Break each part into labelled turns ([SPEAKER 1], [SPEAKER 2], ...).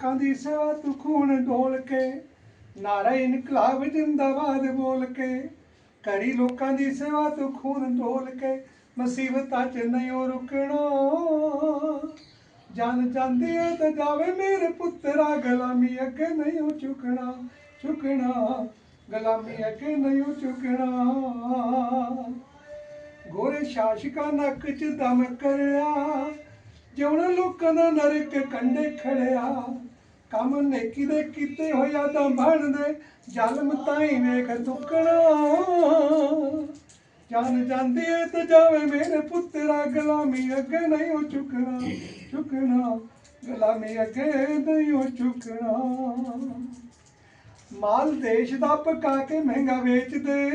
[SPEAKER 1] ਲੋਕਾਂ ਦੀ ਸੇਵਾ ਤੂੰ ਖੂਨ ਡੋਲ ਕੇ, ਨਾਰਾ ਇਨਕਲਾਬ ਜਿੰਦਾਬਾਦ ਬੋਲ ਕੇ। ਕਰੀ ਲੋਕਾਂ ਦੀ ਸੇਵਾ ਤੂੰ ਖੂਨ ਡੋਲ ਕੇ, ਮੁਸੀਬਤਾਂ 'ਚ ਨਹੀਂ ਉਹ ਰੁਕਣਾ। ਜਾਨ ਜਾਂਦੀ ਹੈ ਤੇ ਜਾਵੇ ਮੇਰੇ ਪੁੱਤਰਾ, ਗੁਲਾਮੀ ਅੱਗੇ ਨਹੀਂ ਉਹ ਚੁੱਕਣਾ ਚੁੱਕਣਾ ਗੁਲਾਮੀ ਅੱਗੇ ਨਹੀਂ ਉਹ ਚੁੱਕਣਾ ਗੋਰੇ ਸ਼ਾਸ਼ਕਾਂ ਨੱਕ 'ਚ ਦਮ ਕਰਿਆ, ਜਿਉਣ ਲੋਕਾਂ ਦਾ ਨਰਕ ਕੰਡੇ ਖੜਿਆ। ਕੰਮ ਨੇਕੀ ਦੇ ਕੀਤੇ ਹੋਇਆ ਤਾਂ ਬਣਦੇ ਜਲਮ ਤਾਈ ਵੇਖ ਤੁਕਣਾ ਜਾਨ ਜਾਂਦੀ ਏ ਤੇ ਜਾਵੇ ਮੇਰੇ ਪੁੱਤਰਾ, ਗੁਲਾਮੀ ਅੱਗੇ ਨਹੀਂ ਉਹ ਚੁੱਕਣਾ। ਚੁੱਕਣਾ, ਗੁਲਾਮੀ ਅੱਗੇ ਨਹੀਂ ਉਹ ਚੁੱਕਣਾ। ਮਾਲ ਦੇਸ਼ ਦਾ ਪਕਾ ਕੇ ਮਹਿੰਗਾ ਵੇਚਦੇ,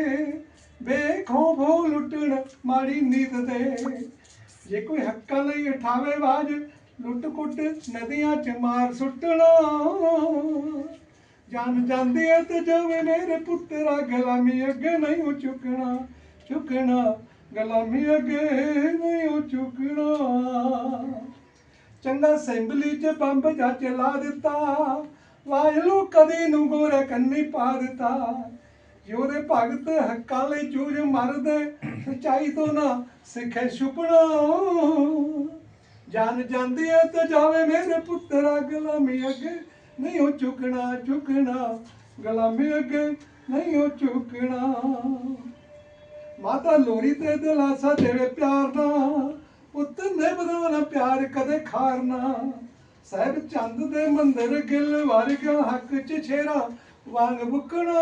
[SPEAKER 1] ਵੇਖੋ ਭੋ ਲੁੱਟਣ ਮਾੜੀ ਨੀਤ ਦੇ। ਜੇ ਕੋਈ ਹੱਕਾਂ ਲਈ ਉਠਾਵੇ ਬਾਜ ਲੁੱਟ ਕੁੱਟ ਨਦੀਆਂ ਚ ਮਾਰ ਸੁੱਟਣਾ। ਜਾਨ ਜਾਂਦੀ ਐ ਤੇ ਜਾਵੇ ਮੇਰੇ ਪੁੱਤਰਾ, ਗੁਲਾਮੀ ਅੱਗੇ ਨਹੀਂ ਉਹ ਚੁੱਕਣਾ ਚੁੱਕਣਾ ਗੁਲਾਮੀ ਅੱਗੇ ਨਹੀਂ ਚੁੱਕਣਾ ਚੰਗਾ ਸੈਂਬਲੀ 'ਚ ਬੰਬ ਜਾ ਚਲਾ ਦਿੱਤਾ। ਵਾਇਲੋ ਕਦੀ ਨੂੰ ਗੋਰੇ ਕੰਨੀ ਪਾ ਦਿੱਤਾ। ਯੋਦੇ ਭਗਤ ਹੱਕਾਂ ਲਈ ਚੂਜ ਮਰਦੇ, ਸਚਾਈ ਤੋਂ ਨਾ ਸਿੱਖੇ ਛੁਪਣਾ। ਜਾਨ ਜਾਂਦੀ ਐ ਤੇ ਜਾਵੇ ਮੇਰੇ ਪੁੱਤਰਾ ਗੁਲਾਮੀ ਅੱਗੇ। ਨਹੀਂ ਉਹ ਚੁੱਕਣਾ ਚੁੱਕਣਾ, ਗੁਲਾਮੀ ਅੱਗੇ। ਨਹੀਂ ਉਹ ਚੁੱਕਣਾ। ਮਾਤਾ ਲੋਰੀ ਤੇ ਦਿਲਾਸਾ ਦੇਵੇ ਪਿਆਰ ਨਾ ਪੁੱਤ ਨੇ ਬਦਾਨਾ ਪਿਆਰ ਕਦੇ ਖਾਰਨਾ ਸਾਹਿਬ ਚੰਦ ਦੇ ਮੰਦਰ ਗਿੱਲ ਵਰਗਾ ਹੱਕ ਚ ਛੇਰਾ ਵਾਂਗ ਬੁਕਣਾ।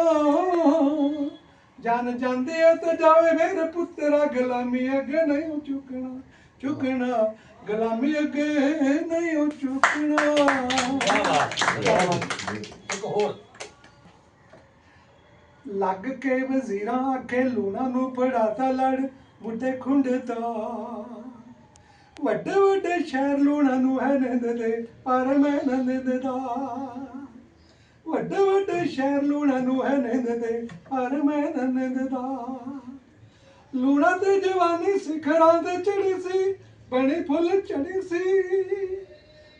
[SPEAKER 1] ਜਨ ਜਾਂਦੇ ਆ ਤੇ ਜਾਵੇ ਮੇਰੇ ਪੁੱਤਰਾ ਗੁਲਾਮੀ ਅੱਗੇ। ਨਹੀਂ ਉਹ ਚੁੱਕਣਾ ਚੁੱਕਣਾ। ਗੁਲਾਮੀ ਅੱਗੇ ਨਹੀਂ ਉਹ ਚੁੱਕਣਾ।
[SPEAKER 2] ਇੱਕ ਹੋਰ।
[SPEAKER 1] ਲੱਗ ਕੇ ਵਜ਼ੀਰਾਂ ਆਖੇ ਲੂਣਾ ਨੂੰ ਫੜਾਤਾ ਲੜ ਮੁੱਢੇ ਖੁੰਡਤਾ। ਵੱਡੇ ਵੱਡੇ ਸ਼ਹਿਰ ਲੂਣਾ ਨੂੰ ਹੈ ਨਿੰਦ ਦੇ ਪਰ ਮੈਂ ਨਾ ਨਿੰਦਦਾ। ਵੱਡੇ ਵੱਡੇ ਸ਼ਹਿਰ ਲੂਣਾ ਨੂੰ ਹੈ ਨਿੰਦ ਦੇ ਪਰ ਮੈਂ ਨਾ ਨਿੰਦਦਾ। ਲੂਣਾ ਤੇ ਜਵਾਨੀ ਸਿਖਰਾਂ ਤੇ ਚੜੀ ਸੀ ਬਣੇ ਫੁੱਲ ਚੜੀ ਸੀ।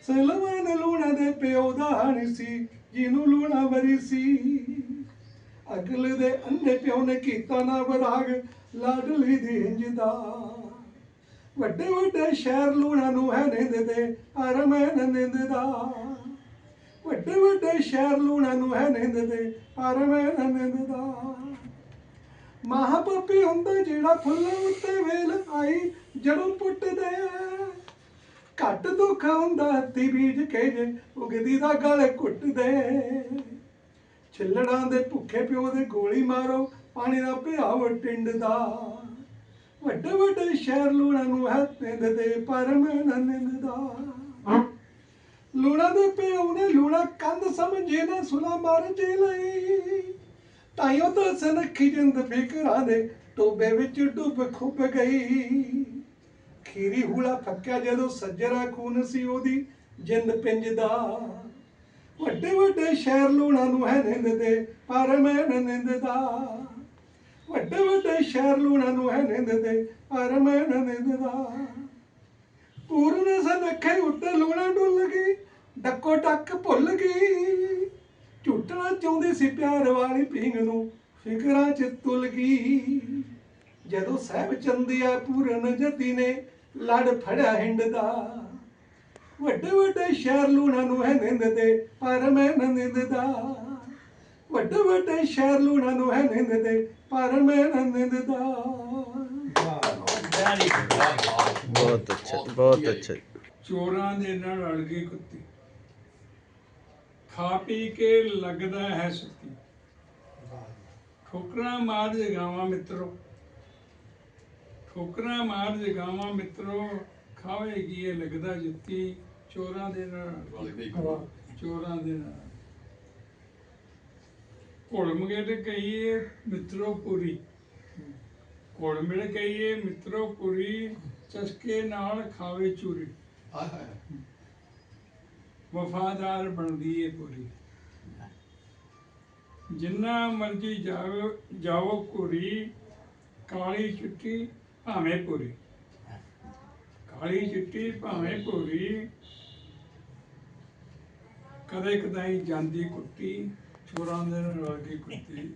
[SPEAKER 1] ਸਲਮਾਨ ਲੂਣਾ ਦੇ ਪਿਓ ਦਾ ਹਣੀ ਸੀ, ਜਿਹਨੂੰ ਲੂਣਾ ਵਰੀ ਸੀ। ਅਗਲੇ ਦੇ ਅੰਨੇ ਪਿਓ ਨੇ ਕੀਤਾ ਨਾ ਬਰਾਗ ਲਾਡਲੀ ਦੀ ਹਿੰਜ ਦਾ। ਵੱਡੇ ਵੱਡੇ ਸ਼ਹਿਰ ਲੂਣਾ ਨੂੰ ਹੈ ਨਿੰਦ ਦੇ ਪਰ ਨਿੰਦਦਾ ਵੱਡੇ ਵੱਡੇ ਸ਼ਹਿਰ ਲੂਣਾ ਨੂੰ ਹੈ ਨਿੰਦ ਦੇ ਪਰ ਨਿੰਦਦਾ ਮਹਾਪਾਪੀ ਹੁੰਦਾ ਜਿਹੜਾ ਫੁੱਲਾਂ ਉੱਤੇ ਵੇਲ ਆਈ ਜਦੋਂ ਪੁੱਟਦੇ ਘੱਟ ਦੁੱਖ ਹੁੰਦਾ, ਹੱਥੀ ਬੀਜ ਕੇ ਜੇ ਉਗਦੀ ਦਾ ਗਲ ਘੁੱਟਦੇ ਛਿੱਲੜਾਂ ਦੇ ਭੁੱਖੇ ਪਿਓ ਦੇ ਗੋਲੀ ਮਾਰੋ, ਪਾਣੀ ਦਾ ਪਿਆਵ ਟਿੰਡਦਾ। ਵੱਡੇ ਵੱਡੇ ਸ਼ਹਿਰ ਲੂਣਾ ਨੂੰ ਹੱਥ ਦੇ ਪਰ ਮੈਂ ਨਾ ਨਿੰਦਦਾ। ਲੂਣਾ ਦੇ ਪਿਓ ਨੇ ਲੂਣਾ ਕੰਧ ਸਮਝੇ ਨਾ, ਸੁਲਾ ਮਾਰ ਜੇ ਲਈ ਤਾਈਓ ਤਾਂ ਸਨਖੀ ਜਿੰਦ ਫਿਕਰਾਂ ਦੇ ਟੋਬੇ ਵਿੱਚ ਡੁੱਬ ਖੁੱਬ ਗਈ। ਖੀਰੀ ਹੂਲਾ ਫੱਕਿਆ ਜਦੋਂ ਸੱਜਰਾ ਖੂਨ ਸੀ ਉਹਦੀ ਜਿੰਦ ਪਿੰਜਦਾ। ਵੱਡੇ ਵੱਡੇ ਸ਼ਹਿਰ ਲੂਣਾ ਨੂੰ ਹੈ ਨਿੰਦ ਦੇ ਪਰ ਮੈਂ ਨਿੰਦਦਾ। ਵੱਡੇ ਵੱਡੇ ਸ਼ਹਿਰ ਲੂਣਾ ਨੂੰ ਹੈ ਨਿੰਦ ਦੇ ਪਰ ਮੈਂ ਨਿੰਦਦਾ। ਪੂਰਨ ਸਨਖੇ ਉੱਤੇ ਲੂਣਾ ਡੁੱਲ ਗਈ, ਡੱਕੋ ਡੱਕ ਭੁੱਲ ਗਈ। ਝੁੱਟਣਾ ਚਾਹੁੰਦੀ ਸੀ ਪਿਆਰ ਵਾਲੀ ਪਿੰਗ ਨੂੰ। ਫਿਕਰਾਂ 'ਚ ਤੁਲ ਗਈ। ਜਦੋਂ ਸਹਿਬ ਚੰਦਿਆ ਪੂਰਨ ਜਤੀ ਨੇ ਲੜ ਫੜਿਆ ਹਿੰਡ ਦਾ। ਵੱਡੇ ਵੱਡੇ ਸ਼ਹਿਰ ਲੂਣਾ ਨੂੰ ਹੈ ਨਿੰਦ ਦੇ ਪਰ ਮੈਂ ਨਾ ਨਿੰਦਦਾ। ਵੱਡੇ ਵੱਡੇ ਸ਼ਹਿਰ ਲੂਣਾ ਨੂੰ ਹੈ ਨਿੰਦ ਦੇ ਪਰ ਮੈਂ ਨਾ ਨਿੰਦਦਾ।
[SPEAKER 3] ਬਹੁਤ ਅੱਛਾ ਬਹੁਤ ਅੱਛਾ।
[SPEAKER 4] ਚੋਰਾਂ ਦੇ ਨਾਲ ਗਈ ਕੁੱਤੀ। ਖਾ ਪੀ ਕੇ ਲੱਗਦਾ ਹੈ ਸੁੱਤੀ। ਠੋਕਰਾਂ ਮਾਰ ਜਗਾਵਾਂ ਮਿੱਤਰੋ। ਠੋਕਰਾਂ ਮਾਰ ਜਗਾਵਾਂ ਮਿੱਤਰੋ ਖਾਵੇਗੀ ਇਹ ਲੱਗਦਾ ਜੁੱਤੀ ਚੋਰਾਂ ਦੇ ਨਾਲ। ਚੋਰਾਂ ਦੇ ਨਾਲ। ਘੁਲ ਮਿਲ ਕਹੀਏ ਮਿੱਤਰੋ ਪੂਰੀ। ਘੁਲ ਮਿਲ ਕਹੀਏ ਮਿੱਤਰੋ ਪੂਰੀ, ਚਸਕੇ ਨਾਲ ਖਾਵੇ ਚੂਰੀ। ਵਫਾਦਾਰ ਬਣਦੀ ਏ ਪੂਰੀ ਜਿੰਨਾ ਮਰਜ਼ੀ ਜਾਓ ਜਾਓ ਕੁਰੀ ਕਾਲੀ ਚਿੱਟੀ ਭਾਵੇਂ ਪੂਰੀ ਕਾਲੀ ਚਿੱਟੀ ਭਾਵੇਂ ਪੂਰੀ ਕਦੇ ਕਦਾਈ ਜਾਂਦੀ ਕੁੱਤੀ ਚੋਰਾਂ ਦੇ ਨਾਲ ਰਲ ਕੇ ਕੁੱਤੀ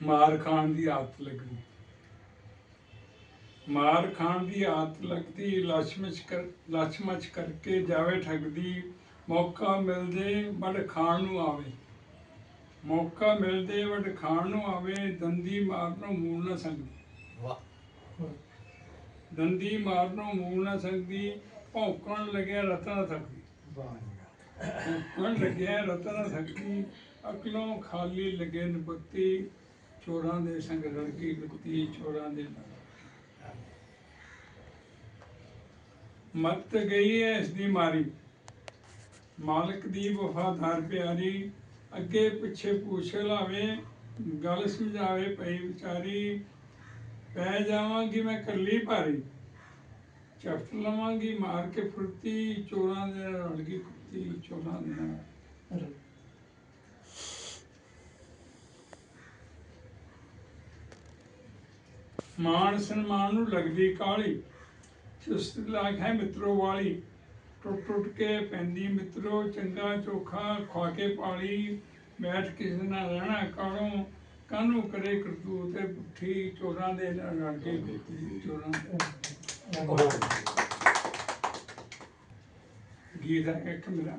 [SPEAKER 4] ਮਾਰ ਖਾਣ ਦੀ ਆਦਤ ਲੱਗਣੀ ਮਾਰ ਖਾਣ ਦੀ ਆਦਤ ਲੱਗਦੀ ਲਛਮਚ ਕਰ ਲਛਮਚ ਕਰਕੇ ਜਾਵੇ ਠੱਗਦੀ ਮੌਕਾ ਮਿਲਦੇ ਬੜ ਖਾਣ ਨੂੰ ਆਵੇ। ਮੌਕਾ ਮਿਲਦੇ ਵਡ ਖਾਣ ਨੂੰ ਆਵੇ ਦੰਦੀ ਮਾਰਨੋਂ ਮੂਲ ਨਾ ਸੰਗਦੀ।
[SPEAKER 2] ਵਾਹ।
[SPEAKER 4] ਦੰਦੀ ਮਾਰਨੋਂ ਮੂਲ ਨਾ ਸੰਗਦੀ ਭੌਂਕਣ ਲੱਗਿਆ ਰਤਾ ਨਾ ਥਕਦੀ। ਭੌਂਕਣ ਲੱਗਿਆ ਰਤਾ ਨਾ ਥਕਦੀ ਅਕਲੋਂ ਖਾਲੀ ਲੱਗੇ ਨਪਤੀ ਚੋਰਾਂ ਦੇ ਸੰਗ ਰਲ ਕੇ ਗੁੱਤੀ ਚੋਰਾਂ ਦੇ ਨਾਲ ਮੱਤ ਗਈ ਐ ਇਸ ਦੀ ਮਾਰੀ। ਮਾਲਕ ਦੀ ਵਫਾਦਾਰ ਪਿਆਰੀ, ਅੱਗੇ ਪਿੱਛੇ ਪੁੱਛ ਲਾਵੇ, ਗੱਲ ਸਮਝਾਵੇ ਪਈ ਵਿਚਾਰੀ, ਪੈ ਜਾਵਾਂਗੀ ਮੈਂ ਕੱਲੀ ਭਾਰੀ। ਚਫਟ ਲਵਾਂਗੀ, ਮਾਰ ਕੇ ਫੁਰਤੀ, ਚੋਰਾਂ ਦੇ ਨਾਲ ਰਲ ਗਈ ਕੁੱਤੀ, ਚੋਰਾਂ ਦੇ ਨਾਲ ਮਾਣ ਸਨਮਾਨ ਨੂੰ ਲੱਗਦੀ ਕਾਲੀ ਚੁਸਤ ਲਾਖ ਹੈ ਮਿੱਤਰੋ ਵਾਲੀ। ਟੁੱਟ ਟੁੱਟ ਕੇ ਪੈਂਦੀ ਮਿੱਤਰੋ, ਚੰਗਾ ਚੋਖਾ ਖਵਾ ਕੇ ਪਾਲੀ। ਬੈਠ ਕਿਸੇ ਨਾਲ ਰਹਿਣਾ ਕਾਲੋਂ ਕਾਨੂੰ ਕਰੇ ਕਰਤੂਤ? ਤੇ ਪੁੱਠੀ ਚੋਰਾਂ ਦੇ ਨਾਲ ਰਲ ਕੇ ਚੋਰਾਂ ਗੀਤ ਇੱਕ ਮੇਰਾ।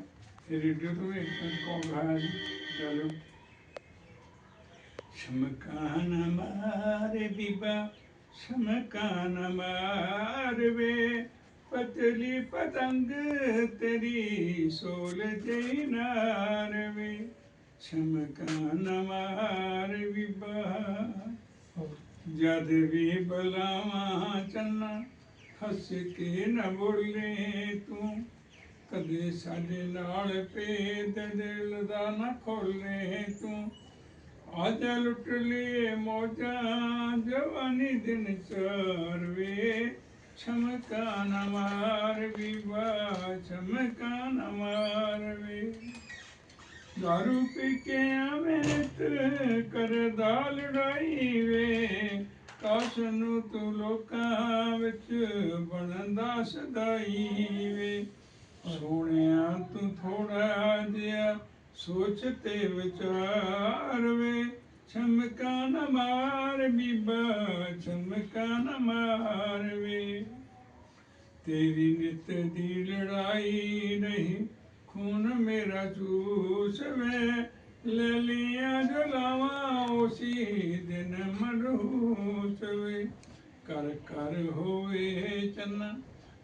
[SPEAKER 4] ਰੇਡੀਓ ਤੋਂ ਇੱਕ ਕੌਮ ਹੈ ਚਲੋ। ਸ਼ਮਕਾਨ ਮਾਰੇ ਬੀਬਾ, ਸ਼ਮਕਾਨ ਮਾਰਵੇ ਪਤਲੀ ਪਤੰਗ ਤੇਰੀ ਸੋਲ ਦੇ ਨਾਰਵੇ ਸ਼ਮਕਾਨ ਮਾਰ ਬੀਬਾ ਜਦ ਵੀ ਬਲਾਵਾਂ ਚੰਨਾ ਹੱਸ ਕੇ ਨਾ ਬੋਲੇ ਤੂੰ ਕਦੇ ਸਾਡੇ ਨਾਲ ਪੇਦ ਦਿਲ ਦਾ ਨਾ ਖੋਲੇ ਤੂੰ ਅੱਜ ਲੁੱਟ ਲਈ ਮੋਜਾਂ ਜਵਾਨੀ ਦਿਨ ਚਾਰਵੇ ਛਮਕਾ ਨਾ ਮਾਰ ਵਿਵਾ ਛਮਕਾ ਨਾ ਮਾਰਵੇ ਦਾਰੂ ਪੀ ਕੇ ਆਵੇਂ ਤੇ ਕਰਦਾ ਕਾਸ਼ ਨੂੰ ਤੂੰ ਲੋਕਾਂ ਵਿੱਚ ਬਣਦਾ ਸਦਾਈ ਵੇ ਸੋਹਣਿਆ ਤੂੰ ਥੋੜਾ ਜਿਹਾ ਸੋਚ ਤੇ ਵਿਚਾਰ ਵੇ ਛਮਕਾ ਨਾ ਮਾਰ ਬੀਬਾ ਛਮਕਾ ਨਾ ਮਾਰ ਵੇ ਤੇਰੀ ਨਿਤ ਦੀ ਲੜਾਈ ਨਹੀਂ, ਖੂਨ ਮੇਰਾ ਚੂਸ ਵੇ। ਲੈ ਲਿਆ ਜਲਾਵਾਂ ਉਸੀ ਦਿਨ ਮਰੂਸ ਵੇ। ਕਰ ਕਰ ਹੋਵੇ ਚੰਨਾ,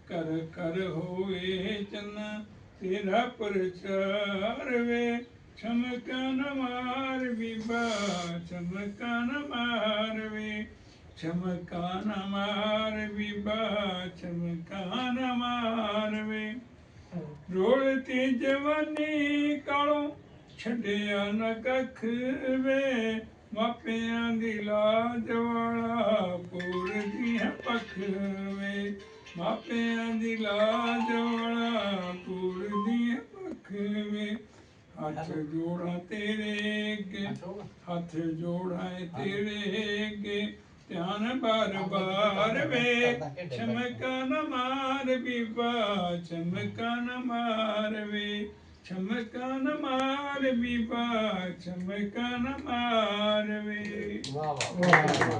[SPEAKER 4] ਕਰ ਕਰ ਹੋਵੇ ਚੰਨਾ, ਤੇਰਾ ਪ੍ਰਚਾਰ ਵੇ। ਛਮਕਨ ਮਾਰ ਬੀਬਾ ਛਮਕਨ ਮਾਰ ਵੇ। ਛਮਕਨ ਮਾਰ ਬੀਬਾ ਛਮਕਨ ਮਾਰ ਵੇ। ਰੋਲਤੀ ਜਵਾਨੀ ਕਾਲੋਂ ਛੱਡਿਆ ਨਾ ਕੱਖ ਵੇ। ਮਾਪਿਆਂ ਦੀ ਲਾਜ ਵਾਲਾ ਪੂਰਦੀਆਂ ਪੱਖ ਵੇ। ਮਾਪਿਆਂ ਦੀ ਲਾਜ ਵਾਲਾ ਹੱਥ ਜੋੜਾਂ ਤੇਰੇ ਅੱਗੇ ਹੱਥ ਜੋੜਾਂ ਤੇਰੇ ਅੱਗੇ। ਧਿਆਨ ਬਾਰ ਬਾਰ ਵੇ। ਚਮਕਾ ਨ ਮਾਰ ਬੀਬਾ ਚਮਕਾ ਨ ਮਾਰ ਵੇ। ਚਮਕਾ ਨ ਮਾਰ ਬੀਬਾ ਚਮਕਾ ਨ ਮਾਰ ਵੇ।
[SPEAKER 2] ਵਾਹ ਵਾਹ।